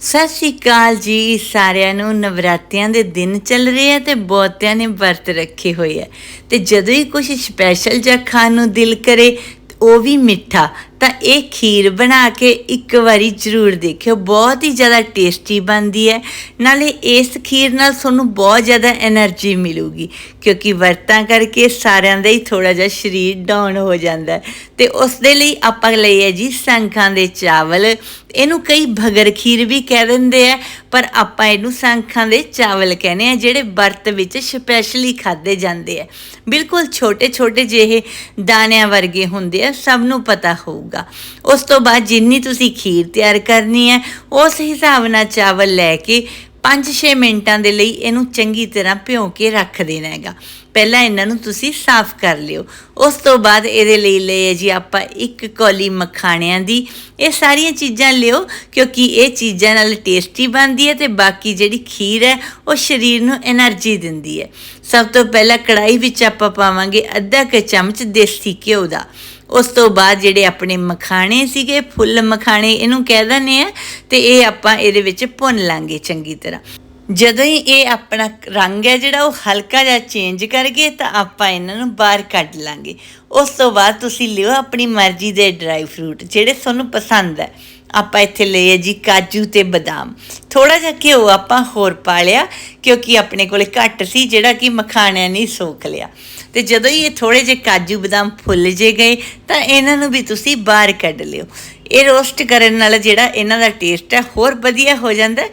ਸਤਿ ਸ਼੍ਰੀ ਅਕਾਲ ਜੀ। ਸਾਰਿਆਂ ਨੂੰ ਨਵਰਾਤਿਆਂ ਦੇ ਦਿਨ ਚੱਲ ਰਹੇ ਆ ਤੇ ਬਹੁਤਿਆਂ ਨੇ ਵਰਤ ਰੱਖੇ ਹੋਏ ਆ। ਤੇ ਜਦੋਂ ਹੀ ਕੁਝ ਸਪੈਸ਼ਲ ਜਾਂ ਖਾਣ ਨੂੰ ਦਿਲ ਕਰੇ ਉਹ ਵੀ ਮਿੱਠਾ। ਤਾਂ ਇਹ ਖੀਰ ਬਣਾ ਕੇ ਇੱਕ ਵਾਰੀ ਜ਼ਰੂਰ ਦੇਖਿਓ। ਬਹੁਤ ਹੀ ਜ਼ਿਆਦਾ ਟੇਸਟੀ ਬਣਦੀ ਹੈ। ਨਾਲੇ ਇਸ ਖੀਰ ਨਾਲ ਤੁਹਾਨੂੰ ਬਹੁਤ ਜ਼ਿਆਦਾ એનર્ਜੀ ਮਿਲੂਗੀ, ਕਿਉਂਕਿ ਵਰਤਾਂ ਕਰਕੇ ਸਾਰਿਆਂ ਦਾ ਹੀ ਥੋੜਾ ਜਿਹਾ ਸਰੀਰ ਡਾਊਨ ਹੋ ਜਾਂਦਾ ਤੇ ਉਸ ਦੇ ਲਈ ਆਪਾਂ ਲਈ ਹੈ ਜੀ ਸੰਖਾਂ ਦੇ ਚਾਵਲ। ਇਹਨੂੰ ਕਈ ਭਗਰ ਖੀਰ ਵੀ ਕਹਿ ਦਿੰਦੇ ਆ, ਪਰ ਆਪਾਂ ਇਹਨੂੰ ਸੰਖਾਂ ਦੇ ਚਾਵਲ ਕਹਿੰਦੇ ਆ, ਜਿਹੜੇ ਵਰਤ ਵਿੱਚ ਸਪੈਸ਼ਲੀ ਖਾਦੇ ਜਾਂਦੇ ਆ। ਬਿਲਕੁਲ ਛੋਟੇ ਛੋਟੇ ਜਿਹੇ ਦਾਣਿਆਂ ਵਰਗੇ ਹੁੰਦੇ ਆ, ਸਭ ਨੂੰ ਪਤਾ ਹੋਊ ਜਾਊਗਾ। ਉਸ ਤੋਂ ਬਾਅਦ ਜਿੰਨੀ ਤੁਸੀਂ ਖੀਰ ਤਿਆਰ ਕਰਨੀ ਹੈ, ਉਸ ਹਿਸਾਬ ਨਾਲ ਚਾਵਲ ਲੈ ਕੇ 5-6 ਮਿੰਟਾਂ ਦੇ ਲਈ ਇਹਨੂੰ ਚੰਗੀ ਤਰ੍ਹਾਂ ਭਿਓ ਕੇ ਰੱਖ ਦੇਣਾ ਹੈਗਾ। ਪਹਿਲਾਂ ਇਹਨਾਂ ਨੂੰ ਤੁਸੀਂ ਸਾਫ਼ ਕਰ ਲਿਓ। ਉਸ ਤੋਂ ਬਾਅਦ ਇਹਦੇ ਲਈ ਲਏ ਜੀ ਆਪਾਂ ਇੱਕ ਕੌਲੀ ਮਖਾਣਿਆਂ ਦੀ। ਇਹ ਸਾਰੀਆਂ ਚੀਜ਼ਾਂ ਲਿਓ, ਕਿਉਂਕਿ ਇਹ ਚੀਜ਼ਾਂ ਨਾਲ ਟੇਸਟੀ ਬਣਦੀ ਹੈ ਤੇ ਬਾਕੀ ਜਿਹੜੀ ਖੀਰ ਹੈ, ਉਹ ਸਰੀਰ ਨੂੰ એનર્ਜੀ ਦਿੰਦੀ ਹੈ। ਸਭ ਤੋਂ ਪਹਿਲਾਂ ਕੜਾਈ ਵਿੱਚ ਆਪਾਂ ਪਾਵਾਂਗੇ ਅੱਧਾ ਕ ਚਮਚ ਦੇਸੀ ਘਿਓ ਦਾ। ਉਸ ਤੋਂ ਬਾਅਦ ਜਿਹੜੇ ਆਪਣੇ ਮਖਾਣੇ ਸੀਗੇ, ਫੁੱਲ ਮਖਾਣੇ, ਇਹਨੂੰ ਕਹਿ ਦਿੰਦੇ ਆ, ਤੇ ਇਹ ਆਪਾਂ ਇਹਦੇ ਵਿੱਚ ਭੁੰਨ ਲਾਂਗੇ ਚੰਗੀ ਤਰ੍ਹਾਂ। ਜਦੋਂ ਹੀ ਇਹ ਆਪਣਾ ਰੰਗ ਹੈ ਜਿਹੜਾ ਉਹ ਹਲਕਾ ਜਿਹਾ ਚੇਂਜ ਕਰਗੇ ਤਾਂ ਆਪਾਂ ਇਹਨਾਂ ਨੂੰ ਬਾਹਰ ਕੱਢ ਲਾਂਗੇ। ਉਸ ਤੋਂ ਬਾਅਦ ਤੁਸੀਂ ਲਿਓ ਆਪਣੀ ਮਰਜ਼ੀ ਦੇ ਡਰਾਈ ਫਰੂਟ ਜਿਹੜੇ ਤੁਹਾਨੂੰ ਪਸੰਦ ਹੈ। ਆਪਾਂ ਇੱਥੇ ਲਏ ਜੀ ਕਾਜੂ ਤੇ ਬਦਾਮ। ਥੋੜਾ ਜਿਹਾ ਘਿਓ ਆਪਾਂ ਹੋਰ ਪਾ ਲਿਆ, ਕਿਉਂਕਿ ਆਪਣੇ ਕੋਲੇ ਘੱਟ ਸੀ, ਜਿਹੜਾ ਕਿ ਮਖਾਣਿਆਂ ਨਹੀਂ ਸੋਖ ਲਿਆ। ਤੇ ਜਦੋਂ ਹੀ ਇਹ ਥੋੜੇ ਜਿਹੇ ਕਾਜੂ ਬਦਾਮ ਫੁੱਲ ਜੇ ਗਏ, ਤਾਂ ਇਹਨਾਂ ਨੂੰ ਵੀ ਤੁਸੀਂ ਬਾਹਰ ਕੱਢ ਲਿਓ। ਇਹ ਰੋਸਟ ਕਰਨ ਨਾਲ ਜਿਹੜਾ ਇਹਨਾਂ ਦਾ ਟੇਸਟ ਹੈ, ਹੋਰ ਵਧੀਆ ਹੋ ਜਾਂਦਾ ਹੈ।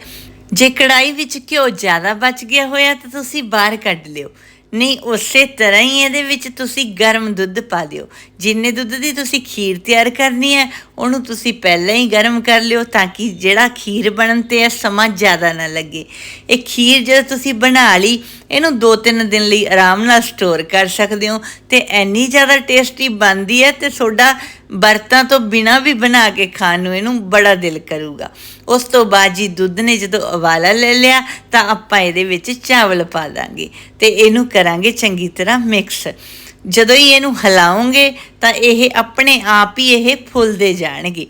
ਜੇ ਕੜਾਈ ਵਿੱਚ ਘਿਓ ਜ਼ਿਆਦਾ ਬਚ ਗਿਆ ਹੋਇਆ ਤਾਂ ਤੁਸੀਂ ਬਾਹਰ ਕੱਢ ਲਿਓ। ਨਹੀਂ, ਉਸੇ ਤਰ੍ਹਾਂ ਹੀ ਇਹਦੇ ਵਿੱਚ ਤੁਸੀਂ ਗਰਮ ਦੁੱਧ ਪਾ ਦਿਓ ਜਿੰਨੇ ਦੁੱਧ ਦੀ ਤੁਸੀਂ ਖੀਰ ਤਿਆਰ ਕਰਨੀ ਹੈ, ਉਹਨੂੰ ਤੁਸੀਂ ਪਹਿਲਾਂ ਹੀ ਗਰਮ ਕਰ ਲਿਓ ਤਾਂ ਕਿ ਜਿਹੜਾ ਖੀਰ ਬਣਨ ਤੇ ਹੈ ਸਮਾਂ ਜ਼ਿਆਦਾ ਨਾ ਲੱਗੇ। ਇਹ ਖੀਰ ਜਦੋਂ ਤੁਸੀਂ ਬਣਾ ਲਈ, ਇਹਨੂੰ 2-3 ਦਿਨ ਲਈ ਆਰਾਮ ਨਾਲ ਸਟੋਰ ਕਰ ਸਕਦੇ ਹੋ ਤੇ ਐਨੀ ਜ਼ਿਆਦਾ ਟੇਸਟੀ ਬਣਦੀ ਹੈ ਤੇ ਤੁਹਾਡਾ ਬਰਤਾਂ ਤੋਂ ਬਿਨਾ ਵੀ ਬਣਾ ਕੇ ਖਾਣ ਨੂੰ ਇਹਨੂੰ ਬੜਾ ਦਿਲ ਕਰੂਗਾ। ਉਸ ਤੋਂ ਬਾਅਦ ਜੀ ਦੁੱਧ ਨੇ ਜਦੋਂ ਉਬਾਲਾ ਲੈ ਲਿਆ, ਤਾਂ ਆਪਾਂ ਇਹਦੇ ਵਿੱਚ ਚਾਵਲ ਪਾ ਦਾਂਗੇ ਤੇ ਇਹਨੂੰ ਕਰਾਂਗੇ ਚੰਗੀ ਤਰ੍ਹਾਂ ਮਿਕਸ। ਜਦੋਂ ਹੀ ਇਹਨੂੰ ਹਿਲਾਉਂਗੇ, ਤਾਂ ਇਹ ਆਪਣੇ ਆਪ ਹੀ ਇਹ ਫੁੱਲਦੇ ਜਾਣਗੇ।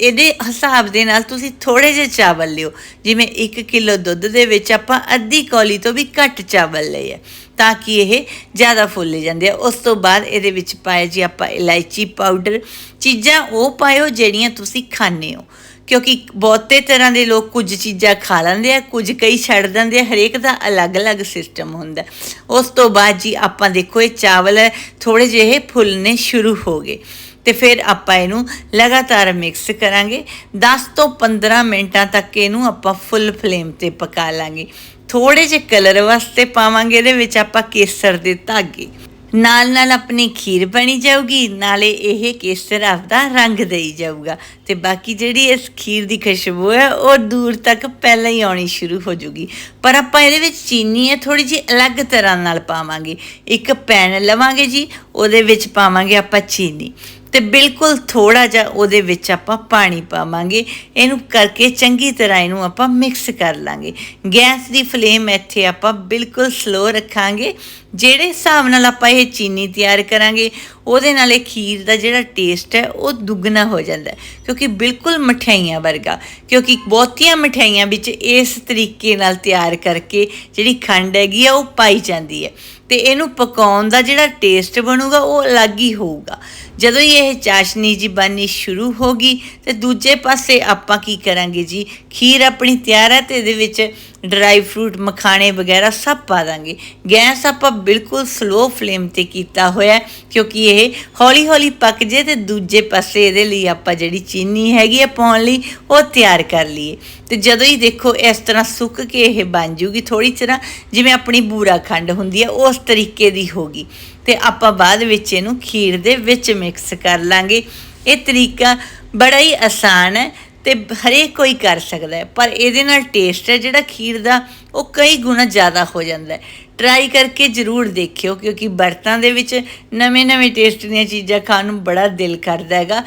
ਇਹਦੇ ਹਿਸਾਬ ਦੇ ਨਾਲ ਤੁਸੀਂ ਥੋੜੇ ਜਿਹੇ ਚਾਵਲ ਲਿਓ। ਜਿਵੇਂ 1 ਕਿਲੋ ਦੁੱਧ ਦੇ ਵਿੱਚ ਆਪਾਂ ਅੱਧੀ ਕੌਲੀ ਤੋਂ ਵੀ ਘੱਟ ਚਾਵਲ ਲਏ ਆ, ਤਾਂ ਕਿ ਇਹ ਜ਼ਿਆਦਾ ਫੁੱਲ ਜਾਂਦੇ ਆ। ਉਸ ਤੋਂ ਬਾਅਦ ਇਹਦੇ ਵਿੱਚ ਪਾਇਆ ਜੀ ਆਪਾਂ ਇਲਾਇਚੀ ਪਾਊਡਰ। ਚੀਜ਼ਾਂ ਉਹ ਪਾਇਓ ਜਿਹੜੀਆਂ ਤੁਸੀਂ ਖਾਣੇ ਹੋ। ਕਿਉਂਕਿ ਬਹੁਤੇ ਤਰ੍ਹਾਂ ਦੇ ਲੋਕ ਕੁਝ ਚੀਜ਼ਾਂ ਖਾ ਲੈਂਦੇ ਆ, ਕੁਝ ਕਈ ਛੱਡ ਦਿੰਦੇ ਆ। ਹਰੇਕ ਦਾ ਅਲੱਗ-ਅਲੱਗ ਸਿਸਟਮ ਹੁੰਦਾ। ਉਸ ਤੋਂ ਬਾਅਦ ਜੀ ਆਪਾਂ ਦੇਖੋ ਇਹ ਚਾਵਲ ਥੋੜੇ ਜਿਹੇ ਫੁੱਲਨੇ ਸ਼ੁਰੂ ਹੋ ਗਏ। ਤੇ ਫਿਰ ਆਪਾਂ ਇਹਨੂੰ ਲਗਾਤਾਰ ਮਿਕਸ ਕਰਾਂਗੇ। 10 ਤੋਂ 15 ਮਿੰਟਾਂ ਤੱਕ ਇਹਨੂੰ ਆਪਾਂ ਫੁੱਲ ਫਲੇਮ ਤੇ ਪਕਾ ਲਾਂਗੇ। ਥੋੜੇ ਜਿਹੇ ਕਲਰ ਵਾਸਤੇ ਪਾਵਾਂਗੇ, ਇਹਦੇ ਵਿੱਚ ਆਪਾਂ ਕੇਸਰ ਦੇ ਧਾਗੇ। ਨਾਲ ਨਾਲ ਆਪਣੀ ਖੀਰ ਬਣੀ ਜਾਊਗੀ, ਨਾਲੇ ਇਹ ਕੇਸਰ ਆਪਦਾ ਰੰਗ ਦੇਈ ਜਾਊਗਾ। ਤੇ ਬਾਕੀ ਜਿਹੜੀ ਇਸ ਖੀਰ ਦੀ ਖੁਸ਼ਬੂ ਹੈ, ਉਹ ਦੂਰ ਤੱਕ ਪਹਿਲਾਂ ਹੀ ਆਉਣੀ ਸ਼ੁਰੂ ਹੋ ਜੂਗੀ ਪਰ ਆਪਾਂ ਇਹਦੇ ਵਿੱਚ ਚੀਨੀ ਹੈ ਥੋੜੀ ਜਿਹੀ ਅਲੱਗ ਤਰ੍ਹਾਂ ਨਾਲ ਪਾਵਾਂਗੇ। ਇੱਕ ਪੈਨ ਲਵਾਂਗੇ ਜੀ ਉਹਦੇ ਵਿੱਚ ਪਾਵਾਂਗੇ ਆਪਾਂ ਚੀਨੀ। ਤੇ ਬਿਲਕੁਲ ਥੋੜਾ ਜਿਹਾ ਉਹਦੇ ਵਿੱਚ ਆਪਾਂ ਪਾਣੀ ਪਾਵਾਂਗੇ। ਇਹਨੂੰ ਕਰਕੇ ਚੰਗੀ ਤਰ੍ਹਾਂ ਇਹਨੂੰ ਆਪਾਂ ਮਿਕਸ ਕਰ ਲਾਂਗੇ। ਗੈਸ ਦੀ ਫਲੇਮ ਇੱਥੇ ਆਪਾਂ ਬਿਲਕੁਲ ਸਲੋ ਰੱਖਾਂਗੇ। ਜਿਹੜੇ ਹਿਸਾਬ ਨਾਲ ਆਪਾਂ ਇਹ ਚੀਨੀ ਤਿਆਰ ਕਰਾਂਗੇ ਉਹਦੇ ਨਾਲ ਇਹ ਖੀਰ ਦਾ ਜਿਹੜਾ ਟੇਸਟ ਹੈ, ਉਹ ਦੁੱਗਣਾ ਹੋ ਜਾਂਦਾ ਕਿਉਂਕਿ ਬਿਲਕੁਲ ਮਠਿਆਈਆਂ ਵਰਗਾ, ਕਿਉਂਕਿ ਬਹੁਤੀਆਂ ਮਠਿਆਈਆਂ ਵਿੱਚ ਇਸ ਤਰੀਕੇ ਨਾਲ ਤਿਆਰ ਕਰਕੇ ਜਿਹੜੀ ਖੰਡ ਹੈਗੀ ਆ, ਉਹ ਪਾਈ ਜਾਂਦੀ ਹੈ। ਤੇ ਇਹਨੂੰ ਪਕਾਉਣ ਦਾ ਜਿਹੜਾ ਟੇਸਟ ਬਣੂਗਾ, ਉਹ ਅਲੱਗ ਹੀ ਹੋਊਗਾ। ਜਦੋਂ ਹੀ ਇਹ ਚਾਸ਼ਨੀ ਜੀ ਬਣਨੀ ਸ਼ੁਰੂ ਹੋ ਗਈ, ਤੇ ਦੂਜੇ ਪਾਸੇ ਆਪਾਂ ਕੀ ਕਰਾਂਗੇ ਜੀ? ਖੀਰ ਆਪਣੀ ਤਿਆਰ ਹੈ ਤੇ ਇਹਦੇ ਵਿੱਚ ਡਰਾਈ ਫਰੂਟ, ਮਖਾਣੇ ਵਗੈਰਾ ਸਭ ਪਾ ਦਾਂਗੇ। ਗੈਸ ਆਪਾਂ ਬਿਲਕੁਲ ਸਲੋ ਫਲੇਮ ਤੇ ਕੀਤਾ ਹੋਇਆ ਕਿਉਂਕਿ ਇਹ ਹੌਲੀ ਹੌਲੀ ਪੱਕ ਜੇ ਤੇ ਦੂਜੇ ਪਾਸੇ ਇਹਦੇ ਲਈ ਆਪਾਂ ਜਿਹੜੀ ਚੀਨੀ ਹੈਗੀ ਆ ਪਾਉਣ ਲਈ, ਉਹ ਤਿਆਰ ਕਰ ਲਈਏ। ਤੇ ਜਦੋਂ ਹੀ ਦੇਖੋ ਇਸ ਤਰ੍ਹਾਂ ਸੁੱਕ ਕੇ ਇਹ ਬਣ ਜੂਗੀ ਥੋੜੀ ਤਰ੍ਹਾਂ ਜਿਵੇਂ ਆਪਣੀ ਬੂਰਾ ਖੰਡ ਹੁੰਦੀ ਹੈ ਉਸ ਤਰੀਕੇ ਦੀ ਹੋਗੀ ਤੇ ਆਪਾਂ ਬਾਅਦ ਵਿੱਚ ਇਹਨੂੰ ਖੀਰ ਦੇ ਵਿੱਚ ਮਿਕਸ ਕਰ ਲਾਂਗੇ। ਇਹ ਤਰੀਕਾ ਬੜਾ ਹੀ ਆਸਾਨ ਹੈ। ਤੇ ਹਰੇਕ ਕੋਈ ਕਰ ਸਕਦਾ ਹੈ, ਪਰ ਇਹਦੇ ਨਾਲ ਟੇਸਟ ਹੈ, ਜਿਹੜਾ ਖੀਰ ਦਾ ਉਹ ਕਈ ਗੁਣਾ ਜ਼ਿਆਦਾ ਹੋ ਜਾਂਦਾ ਹੈ। ਟਰਾਈ ਕਰਕੇ ਜ਼ਰੂਰ ਦੇਖਿਓ, ਕਿਉਂਕਿ ਬਰਤਾਂ ਦੇ ਵਿੱਚ ਨਵੇਂ-ਨਵੇਂ ਟੇਸਟ ਦੀਆਂ ਚੀਜ਼ਾਂ ਖਾਣ ਨੂੰ ਬੜਾ ਦਿਲ ਕਰਦਾ ਹੈਗਾ।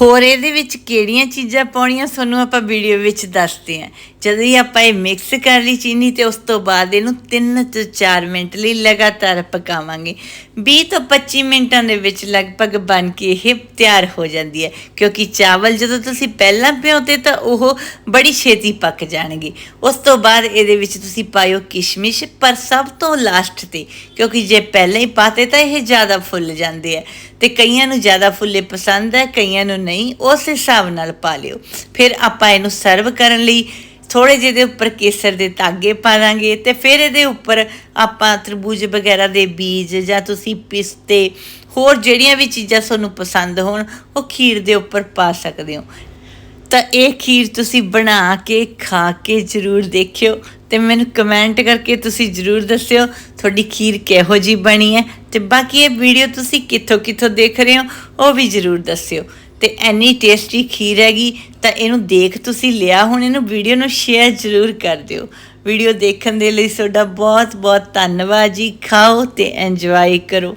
ਹੋਰ ਇਹਦੇ ਵਿੱਚ ਕਿਹੜੀਆਂ ਚੀਜ਼ਾਂ ਪਾਉਣੀਆਂ ਤੁਹਾਨੂੰ ਆਪਾਂ ਵੀਡੀਓ ਵਿੱਚ ਦੱਸਦੇ ਹਾਂ। ਜਦੋਂ ਹੀ ਆਪਾਂ ਇਹ ਮਿਕਸ ਕਰ ਲਈ ਚੀਨੀ ਤੇ ਉਸ ਤੋਂ ਬਾਅਦ ਇਹਨੂੰ 3 ਤੋਂ 4 ਮਿੰਟ ਲਈ ਲਗਾਤਾਰ ਪਕਾਵਾਂਗੇ। 20 ਤੋਂ 25 ਮਿੰਟਾਂ ਦੇ ਵਿੱਚ ਲਗਭਗ ਬਣ ਕੇ ਇਹ ਤਿਆਰ ਹੋ ਜਾਂਦੀ ਹੈ। ਕਿਉਂਕਿ ਚਾਵਲ ਜਦੋਂ ਤੁਸੀਂ ਪਹਿਲਾਂ ਭਿਉਂਤੇ ਤਾਂ ਉਹ ਬੜੀ ਛੇਤੀ ਪੱਕ ਜਾਣਗੇ। ਉਸ ਤੋਂ ਬਾਅਦ ਇਹਦੇ ਵਿੱਚ ਤੁਸੀਂ ਪਾਇਓ ਕਿਸ਼ਮਿਸ਼, ਪਰ ਸਭ ਤੋਂ ਲਾਸਟ ਤੇ, ਕਿਉਂਕਿ ਜੇ ਪਹਿਲਾਂ ਹੀ ਪਾਤੇ ਤਾਂ ਇਹ ਜ਼ਿਆਦਾ ਫੁੱਲ ਜਾਂਦੇ ਆ। ਤੇ ਕਈਆਂ ਨੂੰ ਜ਼ਿਆਦਾ ਫੁੱਲੇ ਪਸੰਦ ਹੈ, ਕਈਆਂ ਨੂੰ ਨਹੀਂ, ਉਸ ਹਿਸਾਬ ਨਾਲ ਪਾ ਲਿਓ। ਫਿਰ ਆਪਾਂ ਇਹਨੂੰ ਸਰਵ ਕਰਨ ਲਈ ਥੋੜੇ ਜਿਹੇ ਦੇ ਉੱਪਰ ਕੇਸਰ ਦੇ ਧਾਗੇ ਪਾ ਦਾਂਗੇ ਤੇ ਫਿਰ ਇਹਦੇ ਉੱਪਰ ਆਪਾਂ ਤਰਬੂਜ ਵਗੈਰਾ ਦੇ ਬੀਜ ਜਾਂ ਤੁਸੀਂ ਪਿਸਤੇ, ਹੋਰ ਜਿਹੜੀਆਂ ਵੀ ਚੀਜ਼ਾਂ ਤੁਹਾਨੂੰ ਪਸੰਦ ਹੋਣ, ਉਹ ਖੀਰ ਦੇ ਉੱਪਰ ਪਾ ਸਕਦੇ ਹੋ। ਤਾਂ ਇਹ ਖੀਰ ਤੁਸੀਂ ਬਣਾ ਕੇ, ਖਾ ਕੇ ਜ਼ਰੂਰ ਦੇਖਿਓ ਤੇ ਮੈਨੂੰ ਕਮੈਂਟ ਕਰਕੇ ਤੁਸੀਂ ਜ਼ਰੂਰ ਦੱਸਿਓ ਤੁਹਾਡੀ ਖੀਰ ਕਿਹੋ ਜੀ ਬਣੀ ਹੈ ਤੇ ਬਾਕੀ ਇਹ ਵੀਡੀਓ ਤੁਸੀਂ ਕਿੱਥੋਂ ਕਿੱਥੋਂ ਦੇਖ ਰਹੇ ਹੋ, ਉਹ ਵੀ ਜ਼ਰੂਰ ਦੱਸਿਓ। ਤੇ ਐਨੀ ਟੇਸਟੀ ਖੀਰ ਹੈਗੀ, ਤਾਂ ਇਹਨੂੰ ਦੇਖ ਤੁਸੀਂ ਲਿਆ, ਹੁਣ ਇਹਨੂੰ ਵੀਡੀਓ ਨੂੰ ਸ਼ੇਅਰ ਜ਼ਰੂਰ ਕਰ ਦਿਓ। ਵੀਡੀਓ ਦੇਖਣ ਦੇ ਲਈ ਤੁਹਾਡਾ ਬਹੁਤ ਬਹੁਤ ਧੰਨਵਾਦ ਜੀ। ਖਾਓ ਤੇ ਇੰਜੋਏ ਕਰੋ।